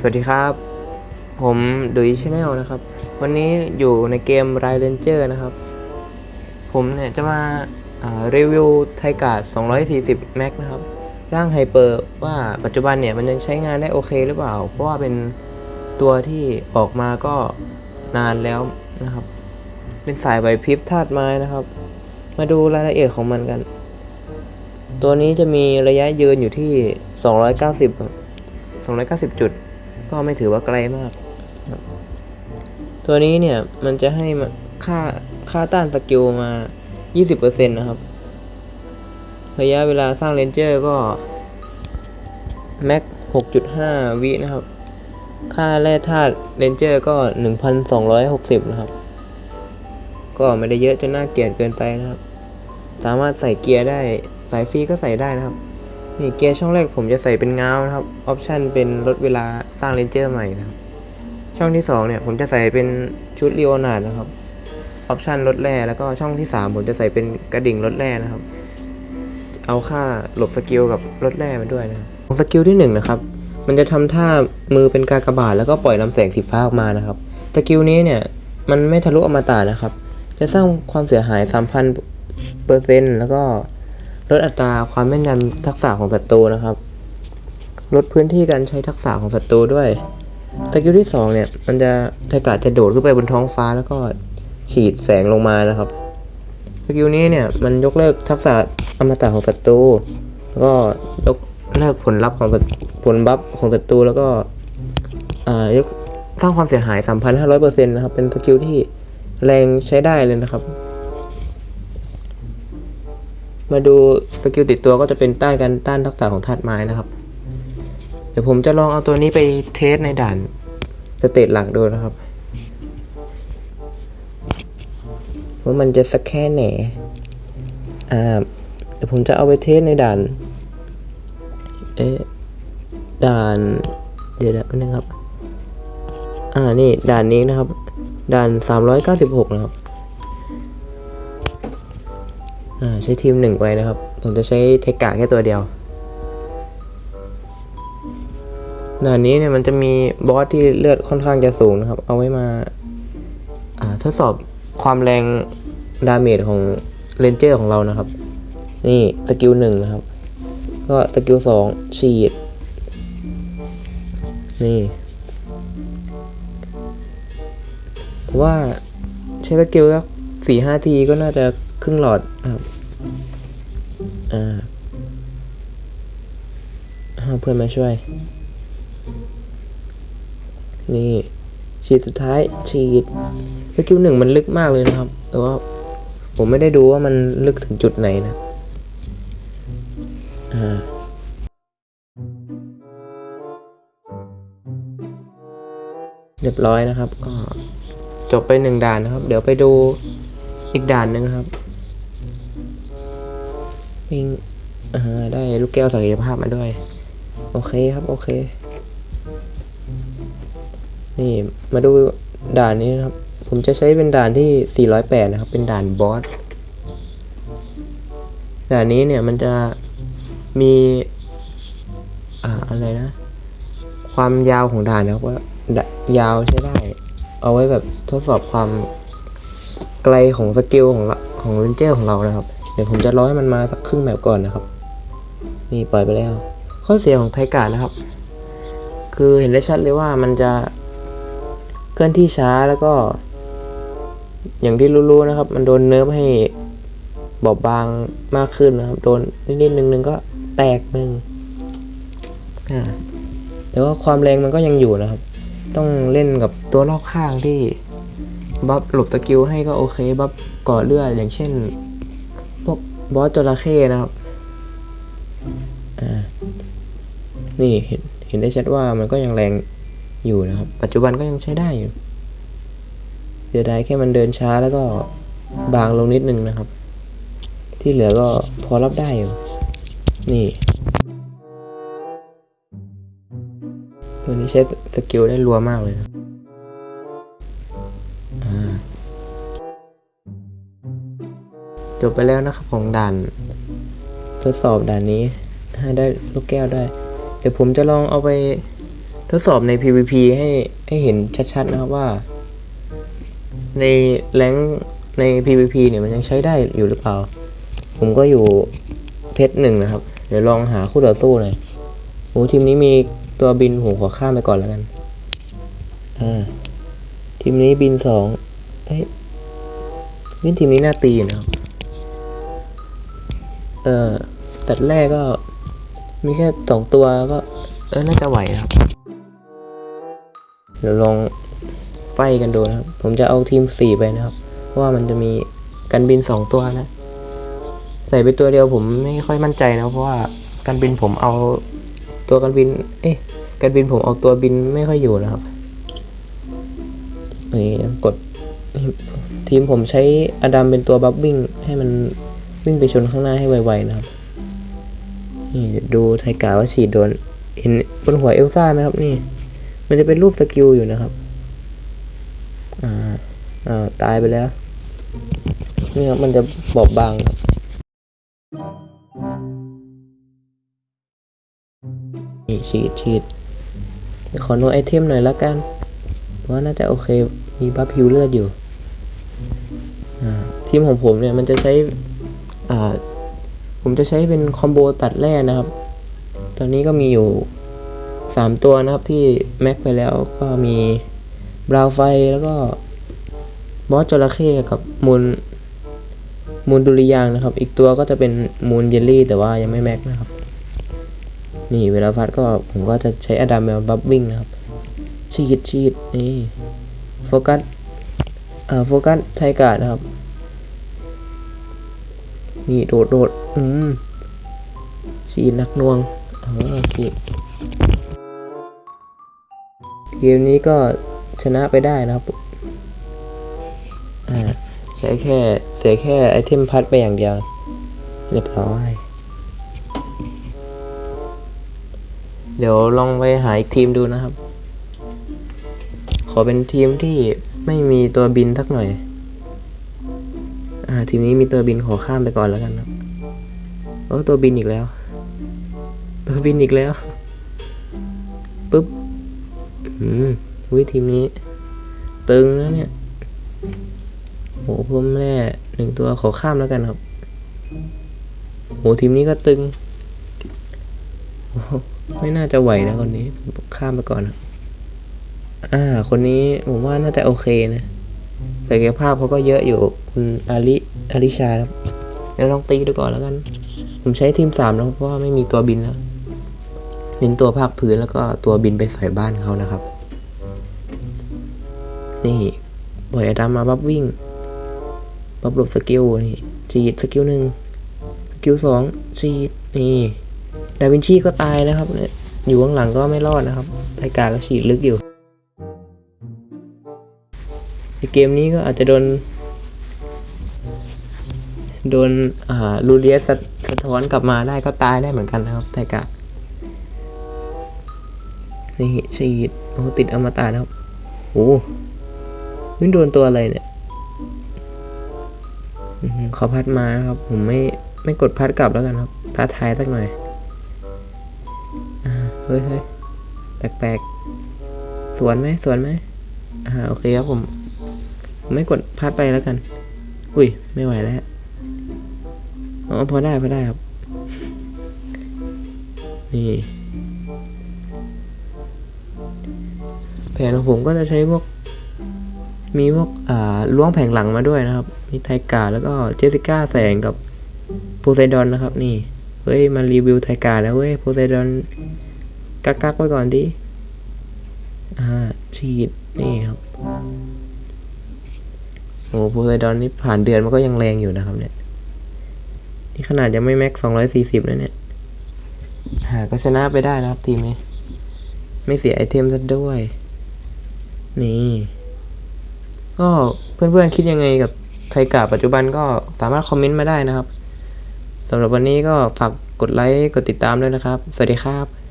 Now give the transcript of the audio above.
สวัสดีครับ ผมดุยชาแนลนะครับ วันนี้อยู่ในเกม r ายเ a นเจอร์นะครับ ผมเนี่ยจะมาารีวิวไทการ์ด240 แม็กนะครับ ร่างไฮเปอร์ว่าปัจจุบันเนี่ยมันยังใช้งานได้โอเคหรือเปล่า เพราะว่าเป็นตัวที่ออกมาก็นานแล้วนะครับ เป็นสายไหวพริบธาตุไม้นะครับ มาดูรายละเอียดของมันกัน ตัวนี้จะมีระยะยืนอยู่ที่ 290ครับ290 จุด ก็ไม่ถือว่าไกลมาก ตัวนี้เนี่ยมันจะให้ค่าค่าต้านสกิลมา 20%นะครับ ระยะเวลาสร้างเลนเจอร์ก็แม็ก 6.5 วินะครับ ค่าแร่ธาตุเลนเจอร์ก็ 1,260 นะครับ ก็ไม่ได้เยอะจนน่าเกลียดเกินไปนะครับ สามารถใส่เกียร์ได้ สายฟรีก็ใส่ได้นะครับ นี่เกียร์ช่องแรกผมจะใส่เป็นเงานะครับออปชันเป็นลดเวลาสร้างเลนเจอร์ใหม่นะครับช่องที่2เนี่ยผมจะใส่เป็นชุดลีโอนาร์ดนะครับออปชันลดแร่แล้วก็ช่องที่ 3 ผมจะใส่เป็นกระดิ่งลดแร่นะครับ เอาค่าหลบสกิลกับลดแร่มาด้วยนะครับของสกิลที่1นะครับมันจะทำท่ามือเป็นกากบาทแล้วก็ปล่อยลำแสงสีฟ้าออกมานะครับสกิลนี้เนี่ยมันไม่ทะลุอมตะนะครับ จะสร้างความเสียหาย3,000เปอร์เซ็นต์แล้วก็ ลดอัตราความแม่นยำทักษะของศัตรูนะครับ ลดพื้นที่การใช้ทักษะของศัตรูด้วยสกิลที่2เนี่ยมันจะไทกาจะโดดขึ้นไปบนท้องฟ้าแล้วก็ฉีดแสงลงมานะครับสกิลนี้เนี่ยมันยกเลิกทักษะอมตะของศัตรูแล้วก็ยกเลิกผลลัพธ์ของศัตผลบัฟของศัตรูแล้วก็อ่ายกสร้างความเสียหาย 3,500%นะครับ เป็นสกิลที่แรงใช้ได้เลยนะครับ มาดูสกิลติดตัวก็จะเป็นต้านการต้านทักษะของธาตุไม้นะครับ เดี๋ยวผมจะลองเอาตัวนี้ไปเทสในด่านสเตจหลักดูนะครับว่ามันจะสักแค่ไหนอ่าเดี๋ยวผมจะเอาไปเทสในด่าน เอ๊ะด่าน เดี๋ยวแป๊บนึงครับ อ่านี่ด่านนี้นะครับ ด่าน 396 นะครับ ใช้ทีมหนึ่งไว้นะครับ ผมจะใช้เทกะแค่ตัวเดียวด่านนี้เนี่ยมันจะมีบอสที่เลือดค่อนข้างจะสูงนะครับ เอาไว้มาทดสอบความแรงดาเมจของเรนเจอร์ของเรานะครับ นี่สกิลหนึ่งนะครับ ก็สกิลสองฉีด นี่ผมว่าใช้สกิลสักสี่ห้าทีก็น่าจะครึ่งหลอด อ่าหาเพื่อนมาช่วย นี่ฉีดสุดท้ายฉีดสกิลหนึ่งมันลึกมากเลยนะครับ แต่ว่าผมไม่ได้ดูว่ามันลึกถึงจุดไหนนะ อ่าเรียบร้อยนะครับ ก็จบไปหนึ่งด่านนะครับ เดี๋ยวไปดูอีกด่านหนึ่งครับ วิ่งได้ลูกแก้วศักยภาพมาด้วย โอเคครับ โอเค นี่มาดูด่านนี้นะครับ ผมจะใช้เป็นด่านที่ 408 นะครับ เป็นด่านบอส ด่านนี้เนี่ยมันจะมีอ่าอะไรนะ ความยาวของด่านนะครับว่ายาวใช้ได้ เอาไว้แบบทดสอบความไกลของสกิลของของเรนเจอร์ของเรานะครับ เดี๋ยวผมจะรอให้มันมาสักครึ่งแบบก่อนนะครับ นี่ปล่อยไปแล้ว ข้อเสียของไทการ์ดนะครับ คือเห็นได้ชัดเลยว่ามันจะเคลื่อนที่ช้าแล้วก็ อย่างที่รู้ๆนะครับ มันโดนเนิร์ฟให้บอบบางมากขึ้นนะครับ โดนนิดๆนึงๆก็แตกหนึ่งอ่าแต่ว่าความแรงมันก็ยังอยู่นะครับ ต้องเล่นกับตัวรอบข้างที่บัฟหลบสกิลให้ก็โอเค บัฟก่อเลือดอย่างเช่น พวกบอสจระเข้นะครับ อ่า นี่เห็นเห็นได้ชัดว่ามันก็ยังแรงอยู่นะครับ ปัจจุบันก็ยังใช้ได้อยู่เสียดายแค่มันเดินช้าแล้วก็บางลงนิดนึงนะครับ ที่เหลือก็พอรับได้อยู่ นี่ ตัวนี้ใช้สกิลได้รัวมากเลยนะ จบไปแล้วนะครับของด่าน ทดสอบด่านนี้ให้ได้ลูกแก้วได้ เดี๋ยวผมจะลองเอาไปทดสอบใน PVP ให้ให้เห็นชัดๆนะครับว่า ในแรงใน PVP เนี่ยมันยังใช้ได้อยู่หรือเปล่า ผมก็อยู่เพชรหนึ่งนะครับ เดี๋ยวลองหาคู่ต่อสู้หน่อยโอ้ทีมนี้มีตัวบินผมขอข้ามไปก่อนแล้วกัน อ่า ทีมนี้บินสองเฮ้ยนี่ทีมนี้น่าตีนะครับ เออตัดแรกก็มีแค่สองตัวก็เออน่าจะไหวนะครับ เดี๋ยวลองไฟกันดูนะครับ ผมจะเอาทีมสี่ไปนะครับ เพราะว่ามันจะมีกันบินสองตัวนะ ใส่ไปตัวเดียวผมไม่ค่อยมั่นใจนะ เพราะว่ากันบินผมเอาตัวกันบิน เอ๊ะกันบินผมเอาตัวบินไม่ค่อยอยู่นะครับนี่กดทีมผมใช้อดัมเป็นตัวบัฟวิ่งให้มัน วิ่งไปชนข้างหน้าให้ไวๆนะครับ นี่เดี๋ยวดูไทกาว่าฉีดโดน เห็นบนหัวเอลซ่าไหมครับ นี่ มันจะเป็นรูปสกิลอยู่นะครับ อ่าอ่าตายไปแล้ว นี่ครับมันจะบอบบางครับนี่ฉีดฉีดขอโนไอเทมหน่อยละกันเพราะว่าน่าจะโอเคมีบัฟพิวเลือดอยู่อ่าทีมของผมเนี่ยมันจะใช้ ผมจะใช้เป็นคอมโบตัดแร่นะครับ ตอนนี้ก็มีอยู่สามตัวนะครับที่แม็กไปแล้วก็มีบราวไฟแล้วก็บอสจระเข้กับมูลมูลดุริยางนะครับ อีกตัวก็จะเป็นมูลเยลลี่ แต่ว่ายังไม่แม็กนะครับ นี่เวลาพัดก็ผมก็จะใช้อดัมแมวบับวิ่งนะครับ ชีดชีดนี่โฟกัสอ่าโฟกัสไทการ์ดนะครับ นี่โดดโดดอืมชีดนักนวงเออชีดเกมนี้ก็ชนะไปได้นะครับอ่าใช้แค่เสียแค่ไอเทมพัดไปอย่างเดียว เรียบร้อย เดี๋ยวลองไปหาอีกทีมดูนะครับ ขอเป็นทีมที่ไม่มีตัวบินสักหน่อย อ่า ทีมนี้มีตัวบินขอข้ามไปก่อนแล้วกันครับโอ้ตัวบินอีกแล้ว ตัวบินอีกแล้วปุ๊บอืมวิทีมนี้ ตึงแล้วเนี่ยโหผมแร่หนึ่งตัวขอข้ามแล้วกันครับโหทีมนี้ก็ตึงไม่น่าจะไหวนะคนนี้ข้ามไปก่อนนะอ่า คนนี้ผมว่าน่าจะโอเคนะ ศักยภาพเขาก็เยอะอยู่คุณอาริอาริชาครับเดี๋ยวลองตีดูก่อนแล้วกัน ผมใช้ทีมสามแล้วเพราะว่าไม่มีตัวบินแล้วเน้นตัวภาคพื้นแล้วก็ตัวบินไปใส่บ้านเขานะครับ นี่ปล่อยอดัมมาบับวิ่งบับหลบสกิลนี่จีดสกิลหนึ่งสกิลสองจีดนี่ดาวินชีก็ตายนะครับเนี่ยอยู่ข้างหลังก็ไม่รอดนะครับไทกาก็ฉีดลึกอยู่ เกมนี้ก็อาจจะโดน โดนลูเลียสสะสะท้อนกลับมาได้ก็ตายได้เหมือนกันนะครับไทกานี่ฉีดโอ้ติดอมตะนะครับโอ้ไม่โดนตัวอะไรเนี่ยขอพัดมานะครับ ผมไม่ไม่กดพัดกลับแล้วกันครับท้าทายสักหน่อยเฮ้ยเฮ้ยแปลกๆสวนไหมสวนไหมอ่าโอเคครับผม ไม่กดพัดไปแล้วกัน อุ้ย ไม่ไหวแล้ว อ๋อ พอได้ พอได้ครับ นี่ แผนของผมก็จะใช้พวก มีพวก อ่า ล้วงแผงหลังมาด้วยนะครับ มีไทกาแล้วก็เจสสิก้าแสงกับโพไซดอนนะครับ นี่ เฮ้ย มารีวิวไทกาแล้วเว้ย โพไซดอน กักกักๆไว้ก่อนดิ อ่า ฉีด นี่ครับ โอ้โพไซดอนนี่ผ่านเดือนมันก็ยังแรงอยู่นะครับ เนี่ย นี่ขนาดยังไม่แม็กสองร้อยสี่สิบนะเนี่ยหาก็ชนะไปได้นะครับทีมนี้ ไม่เสียไอเทมซะด้วย นี่ ก็เพื่อนๆคิดยังไงกับไทยกาปัจจุบันก็สามารถคอมเมนต์มาได้นะครับสำหรับวันนี้ก็ฝากกดไลค์ กดติดตามด้วยนะครับ สวัสดีครับ